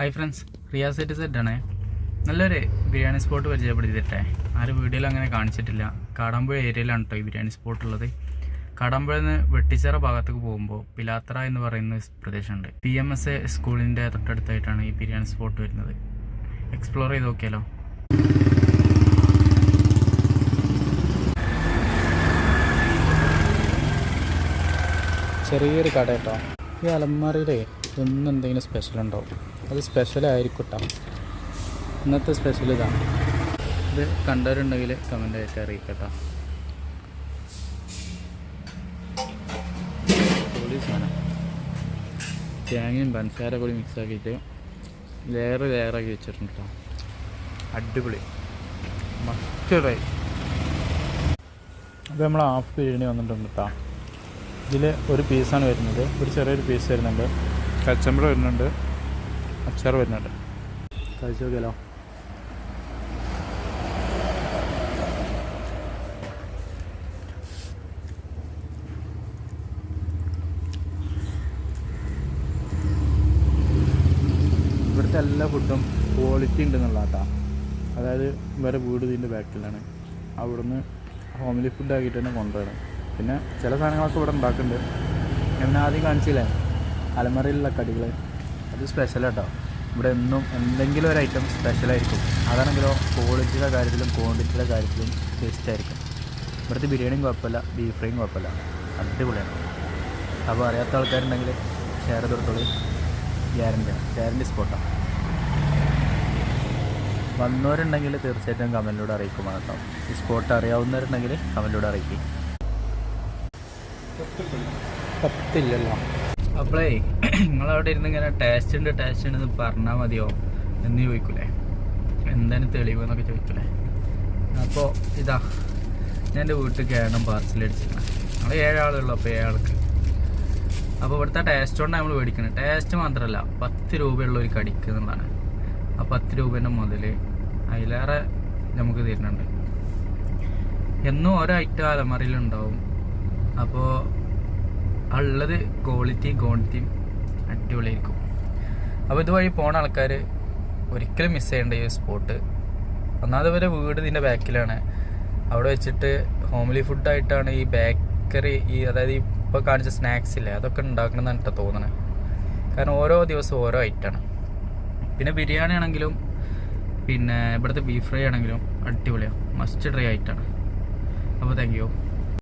Hi friends Riyas set സെറ്റാണേ നല്ലൊരു biryani spot പരിചയപ്പെടുത്തിയിട്ടെ. ആരും വീഡിയോയിൽ അങ്ങനെ കാണിച്ചിട്ടില്ല. കാടാമ്പുഴ ഏരിയയിലാണ് കേട്ടോ ഈ ബിരിയാണി സ്പോട്ട് ഉള്ളത്. കാടാമ്പുഴയിൽ നിന്ന് വെട്ടിച്ചിറ ഭാഗത്തേക്ക് പോകുമ്പോൾ പിലാത്ര എന്ന് പറയുന്ന പ്രദേശമുണ്ട്. പി എം എസ് എ സ്കൂളിന്റെ തൊട്ടടുത്തായിട്ടാണ് ഈ ബിരിയാണി സ്പോട്ട് വരുന്നത്. എക്സ്പ്ലോർ ചെയ്ത് നോക്കിയാലോ? ചെറിയൊരു കട കേട്ടോ ഈ അലമാരയിലേ ഇന്ന് എന്തെങ്കിലും സ്പെഷ്യൽ ഉണ്ടാവും അത് സ്പെഷ്യൽ ആയിരിക്കും കേട്ടോ ഇന്നത്തെ സ്പെഷ്യൽ ഇതാണ്. ഇത് കണ്ടവരുണ്ടെങ്കിൽ കമന്റ് ആയിട്ട് അറിയിക്കട്ടോ. തേങ്ങയും പഞ്ചസാര കൂടി മിക്സ് ആക്കിയിട്ട് ലെയർ ലെയറാക്കി വെച്ചിട്ടുണ്ട് കേട്ടോ അടിപൊളി. മസ്റ്ററായി അത് നമ്മൾ ഹാഫ് ബിരിയാണി വന്നിട്ടുണ്ട് കേട്ടോ ഇതിൽ ഒരു പീസാണ് വരുന്നത്. ഒരു ചെറിയൊരു പീസ് വരുന്നുണ്ട്. കച്ചമ്പഴം വരുന്നുണ്ട്. അച്ചാർ വരുന്നുണ്ട്. കഴിച്ചു നോക്കിയാലോ? ഇവിടുത്തെ എല്ലാ ഫുഡും ക്വാളിറ്റി ഉണ്ടെന്നുള്ള കേട്ടോ അതായത് വേറെ വീട് ഇതിന്റെ ബാക്കിലാണ് അവിടുന്ന് ഹോംലി ഫുഡ് ആക്കിയിട്ട് തന്നെ കൊണ്ടുവരണം. പിന്നെ ചില സാധനങ്ങളൊക്കെ ഇവിടെ ഉണ്ടാക്കുന്നുണ്ട്. ഞാൻ ആദ്യം കാണിച്ചില്ലേ? അലമറയിലുള്ള കടികൾ അത് സ്പെഷ്യൽ കേട്ടോ ഇവിടെ എന്നും എന്തെങ്കിലും ഒരു ഐറ്റം സ്പെഷ്യലായിരിക്കും അതാണെങ്കിലോ ക്വാളിറ്റിയുടെ കാര്യത്തിലും ക്വാണ്ടിറ്റിയുടെ കാര്യത്തിലും ടേസ്റ്റ് ആയിരിക്കും. ഇവിടുത്തെ ബിരിയാണിയും കുഴപ്പമില്ല ബീഫ് ഫ്രൈയും കുഴപ്പമില്ല. അടിപൊളിയാണ്. അപ്പോൾ അറിയാത്ത ആൾക്കാരുണ്ടെങ്കിൽ ഷെയർ ചെയ്തെടുത്തോളൂ ഗ്യാരന്റിയാണ് ഗ്യാരന്റി സ്പോട്ടാണ് വന്നവരുണ്ടെങ്കിൽ തീർച്ചയായിട്ടും കമന്റിലൂടെ അറിയിക്കുമാണ് കേട്ടോ. ഈ സ്പോട്ട് അറിയാവുന്നവരുണ്ടെങ്കിൽ കമന്റിലൂടെ അറിയിക്കും. പത്തില്ലല്ലോ. അപ്പോളേ നിങ്ങളവിടെ ഇരുന്ന് ഇങ്ങനെ ടേസ്റ്റ് ഉണ്ട് ടേസ്റ്റ് ഉണ്ട് പറഞ്ഞാൽ മതിയോ എന്ന് ചോദിക്കൂലേ? എന്താണ് തെളിവ് എന്നൊക്കെ ചോദിക്കൂലേ? അപ്പോൾ ഇതാ ഞാൻ എന്റെ വീട്ടിൽ കയറണം പാർസൽ അടിച്ചിരുന്നത് നമ്മൾ ഏഴാളുള്ളൂ അപ്പോൾ ഏഴാൾക്ക്. അപ്പോൾ ഇവിടുത്തെ ടേസ്റ്റ് കൊണ്ടാണ് നമ്മൾ മേടിക്കുന്നത് ടേസ്റ്റ് മാത്രമല്ല പത്ത് രൂപയുള്ള ഒരു കടിക്ക് എന്നുള്ളതാണ്. ആ പത്ത് രൂപേന്റെ മുതൽ അതിലേറെ നമുക്ക് തരുന്നുണ്ട്. എന്നും ഓരോ ഐറ്റം അലമറിയിലുണ്ടാവും അപ്പോൾ ഉള്ളത് ക്വാളിറ്റിയും ക്വാണ്ടിറ്റിയും അടിപൊളിയായിരിക്കും. അപ്പോൾ ഇതുവഴി പോണ ആൾക്കാർ ഒരിക്കലും മിസ് ചെയ്യേണ്ട ഈ സ്പോട്ട് ഒന്നാമത് വരെ വീട് ഇതിന്റെ ബാക്കിലാണ് അവിടെ വെച്ചിട്ട് ഹോംലി ഫുഡായിട്ടാണ് ഈ ബേക്കറി ഈ അതായത് ഇപ്പോൾ കാണിച്ച സ്നാക്സ് ഇല്ലേ അതൊക്കെ ഉണ്ടാക്കണമെന്നാണ് കേട്ടോ തോന്നണത് കാരണം ഓരോ ദിവസവും ഓരോ ഐറ്റമാണ് പിന്നെ ബിരിയാണി ആണെങ്കിലും പിന്നെ ഇവിടുത്തെ ബീഫ് ഫ്രൈ ആണെങ്കിലും അടിപൊളിയാണ് മസ്റ്റ് ട്രൈ ആയിട്ടാണ് അപ്പോൾ താങ്ക് യു